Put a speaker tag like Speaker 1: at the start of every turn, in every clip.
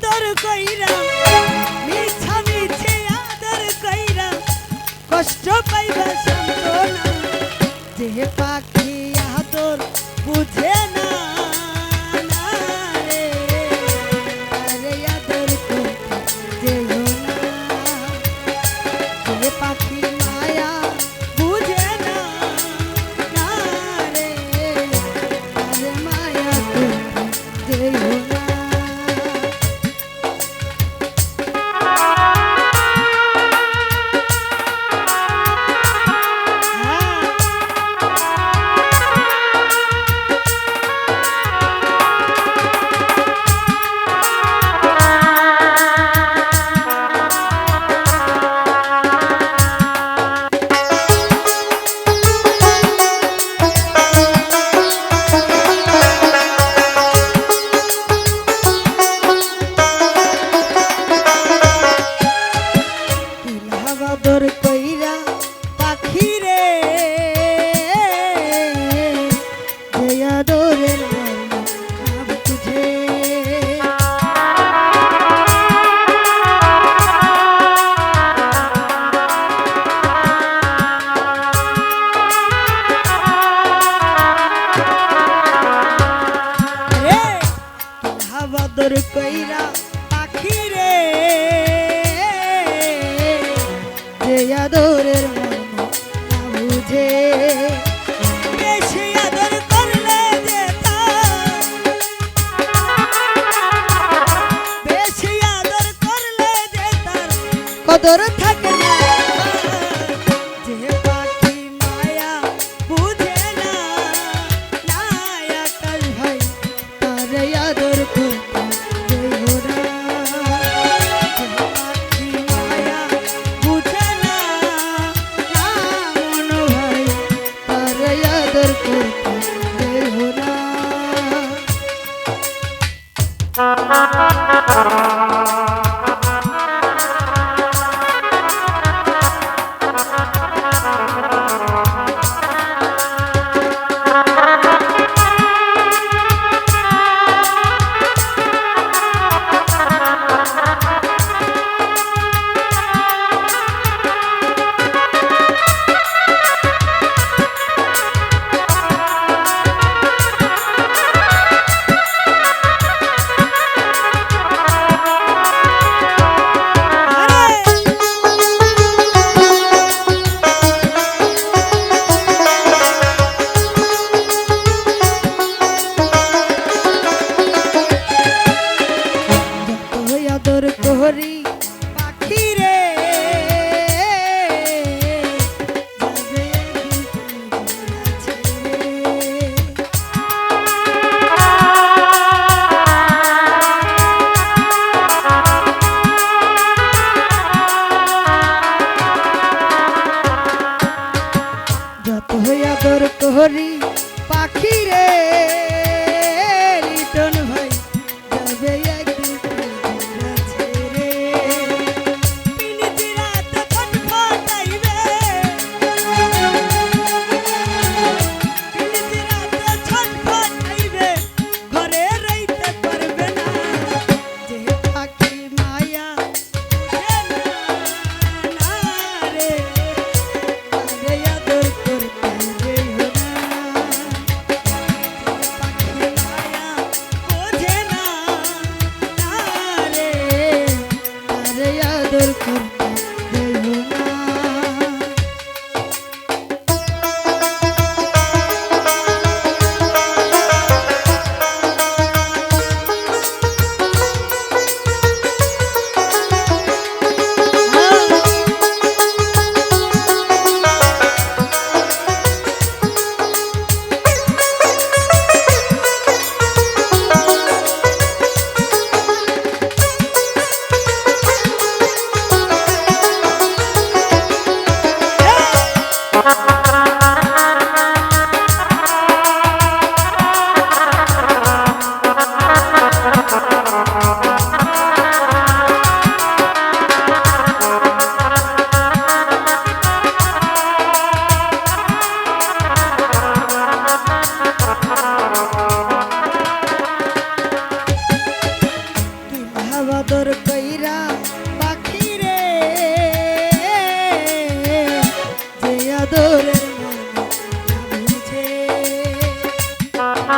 Speaker 1: আদর কইরা মিছা মিছে আদর কইরা কষ্ট পাইবা সান্তনা যে পাখি আদর বুঝে না আদর কইরা পাখি রে যে আদরের আদর কইরা পাখিরে আদরের মন কদর থাকে তাদের দেহ না Thank you. favorito.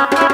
Speaker 1: Thank you.